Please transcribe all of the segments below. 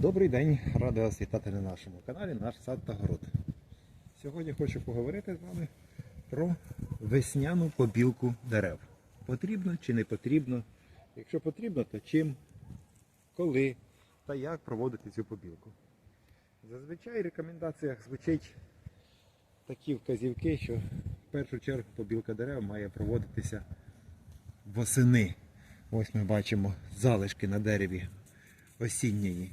Добрий день, радий вас вітати на нашому каналі Наш сад та город. Сьогодні хочу поговорити з вами про весняну побілку дерев. Потрібно чи не потрібно? Якщо потрібно, то чим, коли та як проводити цю побілку. Зазвичай в рекомендаціях звучить такі вказівки, що в першу чергу побілка дерев має проводитися восени. Ось ми бачимо залишки на дереві осінньої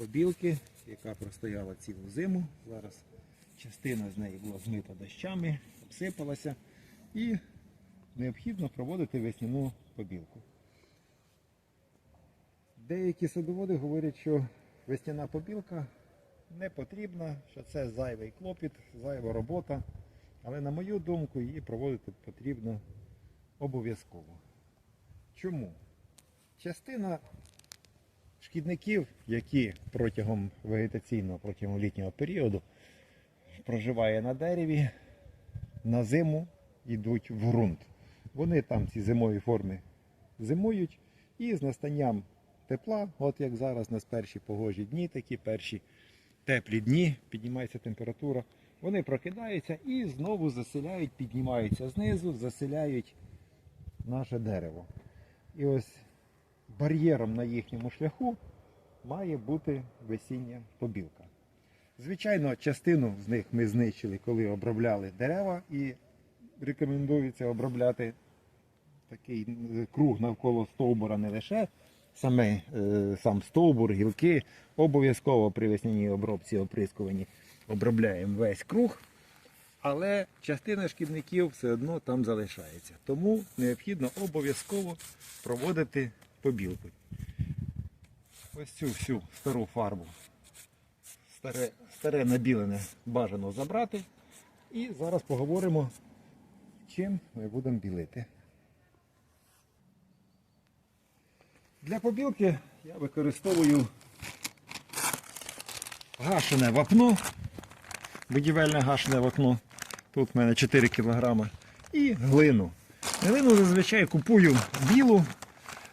побілки, яка простояла цілу зиму. Зараз частина з неї була змита дощами, обсипалася і необхідно проводити весняну побілку. Деякі садоводи говорять, що весняна побілка не потрібна, що це зайвий клопіт, зайва робота. Але на мою думку, її проводити потрібно обов'язково. Чому? Частина шкідників, які протягом вегетаційного, протягом літнього періоду проживає на дереві, на зиму йдуть в ґрунт. Вони там ці зимові форми зимують і з настанням тепла, от як зараз у нас перші погожі дні, такі перші теплі дні, піднімається температура, вони прокидаються і знову заселяють, піднімаються знизу, заселяють наше дерево. І ось бар'єром на їхньому шляху має бути весіння побілка. Звичайно, частину з них ми знищили, коли обробляли дерева, і рекомендується обробляти такий е, круг навколо стовбура не лише саме, е, сам стовбур, гілки. Обов'язково при весняній обробці оприскуванні обробляємо весь круг. Але частина шкідників все одно там залишається. Тому необхідно обов'язково проводити побілку. Ось цю всю стару фарбу, старе, старе набілене бажано забрати. І зараз поговоримо, чим ми будемо білити. Для побілки я використовую гашене вапно, будівельне гашене вапно. Тут в мене 4 кг. І глину. Глину зазвичай купую білу,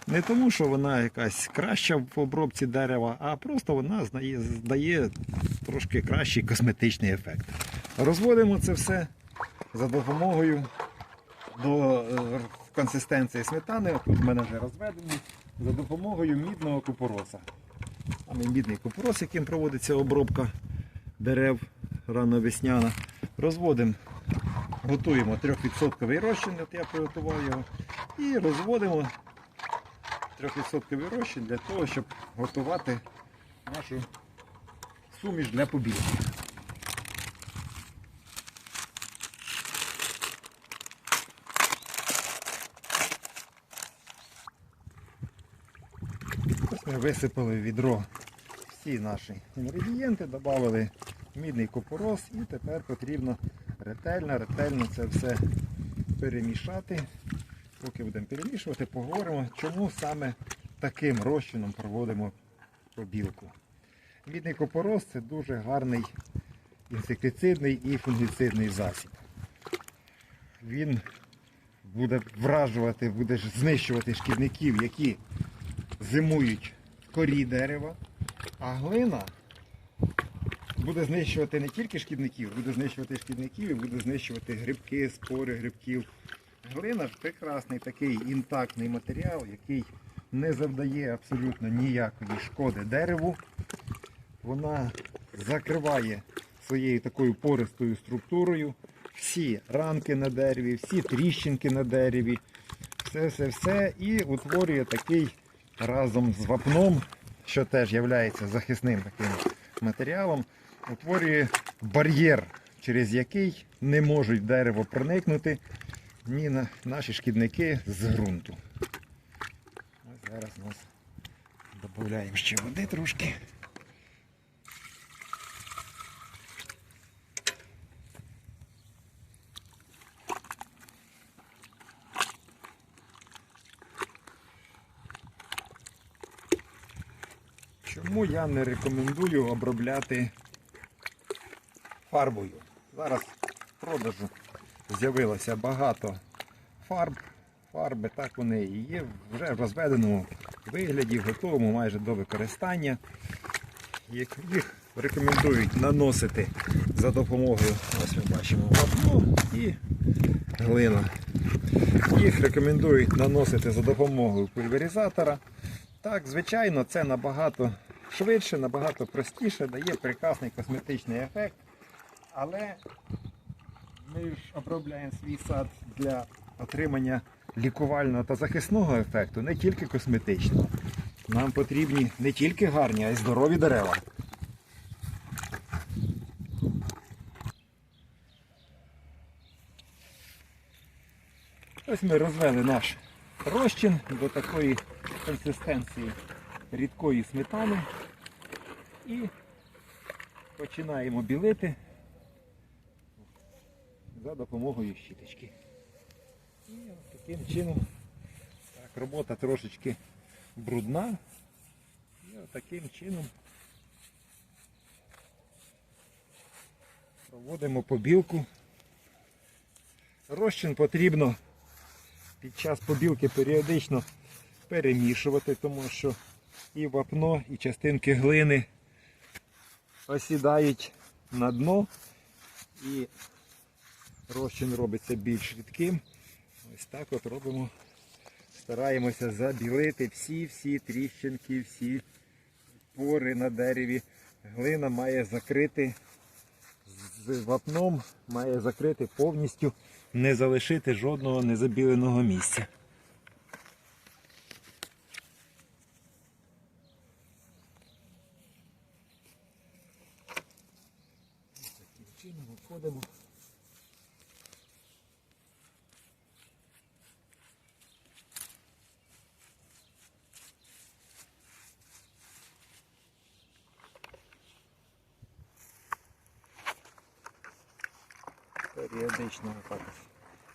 не тому, що вона якась краща в обробці дерева, а просто вона здає, трошки кращий косметичний ефект. Розводимо це все за допомогою до е, консистенції сметани. Тут в мене вже розведені, за допомогою мідного купороса. Саме мідний купорос, яким проводиться обробка дерев рано-весняна. Розводимо, готуємо 3% розчин, от я приготував його, і розводимо 3% розчин для того, щоб готувати нашу суміш для побілки. Висипали в відро всі наші інгредієнти, додали мідний купорос і тепер потрібно ретельно, ретельно це все перемішати. Поки будемо перемішувати, поговоримо, чому саме таким розчином проводимо побілку. Мідний купорос це дуже гарний інсектицидний і фунгіцидний засіб. Він буде вражувати, буде знищувати шкідників, які зимують в корі дерева, а глина буде знищувати не тільки шкідників, буде знищувати шкідників і буде знищувати грибки, спори грибків. Глина прекрасний такий інтактний матеріал, який не завдає абсолютно ніякої шкоди дереву. Вона закриває своєю такою пористою структурою. Всі ранки на дереві, всі тріщинки на дереві, все-все-все. І утворює такий разом з вапном, що теж є захисним таким матеріалом, утворює бар'єр, через який не можуть дерево проникнути ні на наші шкідники з ґрунту. Ось зараз у нас додаємо ще води трошки. Чому я не рекомендую обробляти фарбою? Зараз продажу з'явилося багато фарб. Фарби, так вони і є, вже в розведеному вигляді, готовому майже до використання. Їх рекомендують наносити за допомогою, ось ми бачимо вапно і глина. Їх рекомендують наносити за допомогою пульверизатора. Так, звичайно, це набагато швидше, набагато простіше, дає прекрасний косметичний ефект. Але ми ж обробляємо свій сад для отримання лікувального та захисного ефекту, не тільки косметичного. Нам потрібні не тільки гарні, а й здорові дерева. Ось ми розвели наш розчин до такої консистенції рідкої сметани і починаємо білити за допомогою щіточки. І от таким чином так, робота трошечки брудна. І от таким чином проводимо побілку. Розчин потрібно під час побілки періодично перемішувати, тому що і вапно, і частинки глини осідають на дно і розчин робиться більш рідким. Ось так от робимо. Стараємося забілити всі-всі тріщинки, всі пори на дереві. Глина має закрити з вапном, має закрити повністю, не залишити жодного незабіленого місця. Ось Таким чином виходимо. Періодично так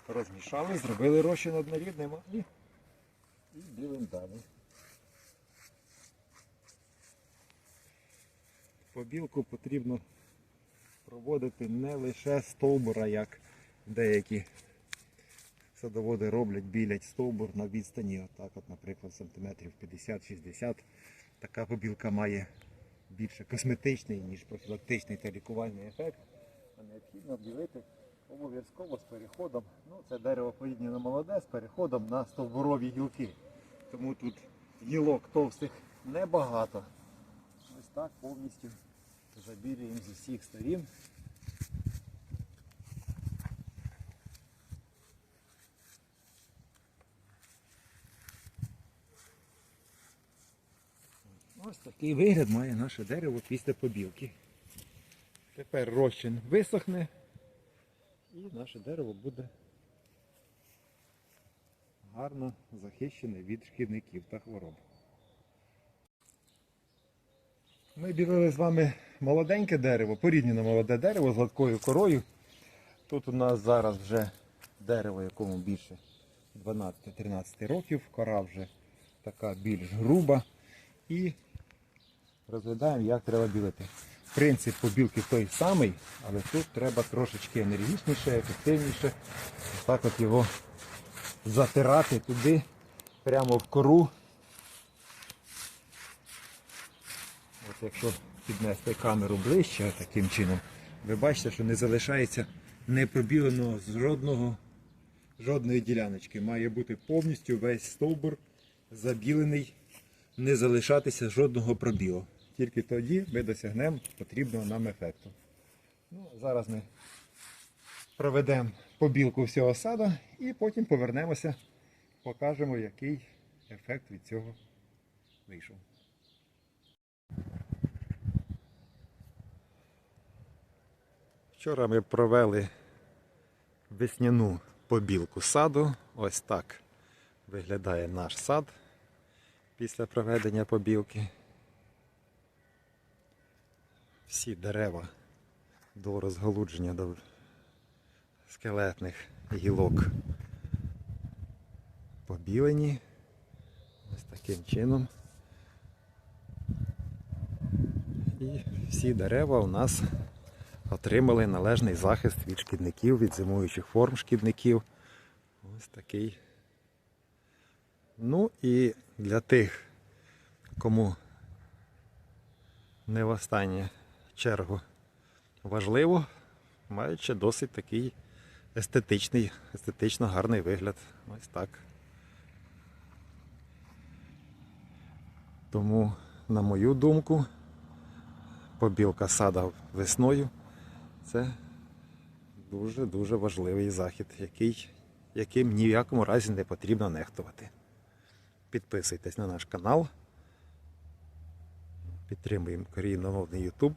розмішали, зробили розчин однорідним і, і білим далі. Побілку потрібно проводити не лише стовбура, як деякі садоводи роблять, білять стовбур на відстані, отак от, наприклад, сантиметрів 50-60. Така побілка має більше косметичний, ніж профілактичний та лікувальний ефект. А необхідно білити обов'язково з переходом. Ну, це дерево поріднено молоде з переходом на стовбурові гілки. Тому тут гілок товстих небагато. Ось так повністю забілюємо з усіх сторін. Ось такий вигляд має наше дерево після побілки. Тепер розчин висохне і наше дерево буде гарно захищене від шкідників та хвороб. Ми білили з вами молоденьке дерево, поріднене молоде дерево з гладкою корою. Тут у нас зараз вже дерево, якому більше 12-13 років, кора вже така більш груба. І розглядаємо, як треба білити. Принцип побілки той самий, але тут треба трошечки енергічніше, ефективніше. Так от його затирати туди, прямо в кору. От якщо піднести камеру ближче таким чином, ви бачите, що не залишається непробіленого жодного, жодної діляночки. Має бути повністю весь стовбур забілений, не залишатися жодного пробілу. Тільки тоді ми досягнемо потрібного нам ефекту. Ну, зараз ми проведемо побілку всього саду і потім повернемося, покажемо, який ефект від цього вийшов. Вчора ми провели весняну побілку саду. Ось так виглядає наш сад після проведення побілки. Всі дерева до розголудження до скелетних гілок побілені. Ось таким чином. І всі дерева у нас отримали належний захист від шкідників, від зимуючих форм шкідників. Ось такий. Ну і для тих, кому не в останню чергу важливо, маючи досить такий естетичний, естетично гарний вигляд. Ось так. Тому, на мою думку, побілка сада весною це дуже-дуже важливий захід, який, яким ні в якому разі не потрібно нехтувати. Підписуйтесь на наш канал. Підтримуємо корінномовний YouTube.